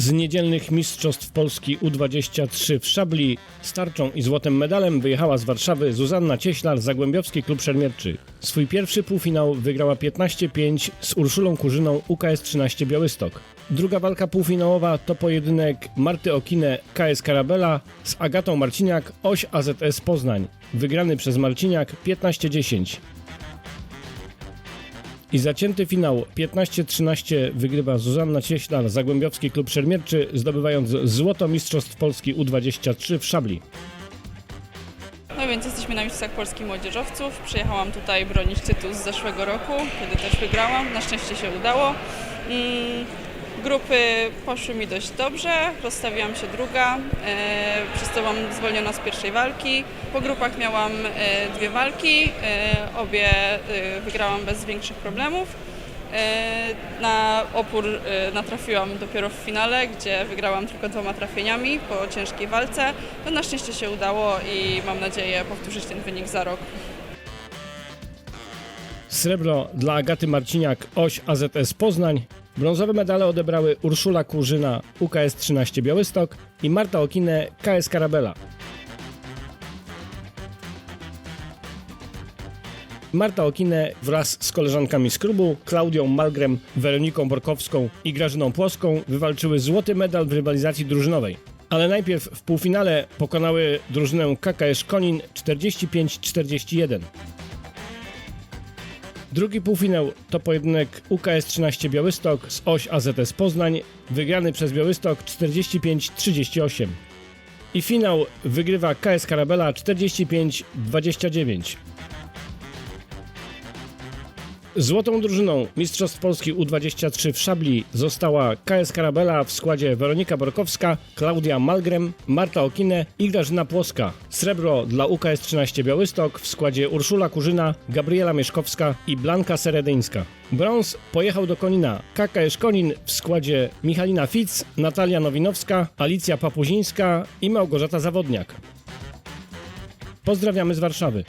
Z niedzielnych Mistrzostw Polski U23 w Szabli z tarczą i złotym medalem wyjechała z Warszawy Zuzanna Cieślar, Zagłębiowski Klub Szermierczy. Swój pierwszy półfinał wygrała 15-5 z Urszulą Kurzyną UKS 13 Białystok. Druga walka półfinałowa to pojedynek Marty Okine KS Karabela z Agatą Marciniak Oś AZS Poznań, wygrany przez Marciniak 15-10. I zacięty finał 15-13 wygrywa Zuzanna Cieślar, Zagłębiowski Klub Szermierczy, zdobywając złoto Mistrzostw Polski U23 w Szabli. No więc jesteśmy na Mistrzostwach Polski Młodzieżowców. Przyjechałam tutaj bronić tytuł z zeszłego roku, kiedy też wygrałam. Na szczęście się udało. Mm, Grupy poszły mi dość dobrze, rozstawiłam się druga, e, przez to byłam zwolniona z pierwszej walki. Po grupach miałam e, dwie walki, e, obie wygrałam bez większych problemów. Na opór natrafiłam dopiero w finale, gdzie wygrałam tylko dwoma trafieniami po ciężkiej walce. No na szczęście się udało i mam nadzieję powtórzyć ten wynik za rok. Srebro dla Agaty Marciniak Oś AZS Poznań. Brązowe medale odebrały Urszula Kurzyna UKS 13 Białystok i Marta Okine KS Karabela. Marta Okine wraz z koleżankami z klubu, Klaudią Malgrem, Weroniką Borkowską i Grażyną Płoską wywalczyły złoty medal w rywalizacji drużynowej. Ale najpierw w półfinale pokonały drużynę KKS Konin 45-41. Drugi półfinał to pojedynek UKS 13 Białystok z Oś AZS Poznań, wygrany przez Białystok 45-38. I finał wygrywa KS Karabela 45-29. Złotą drużyną Mistrzostw Polski U23 w Szabli została KS Karabela w składzie Weronika Borkowska, Klaudia Malgrem, Marta Okine i Grażyna Płoska. Srebro dla UKS 13 Białystok w składzie Urszula Kurzyna, Gabriela Mieszkowska i Blanka Seredyńska. Brąz pojechał do Konina. KKS Konin w składzie Michalina Fitz, Natalia Nowinowska, Alicja Papuzińska i Małgorzata Zawodniak. Pozdrawiamy z Warszawy.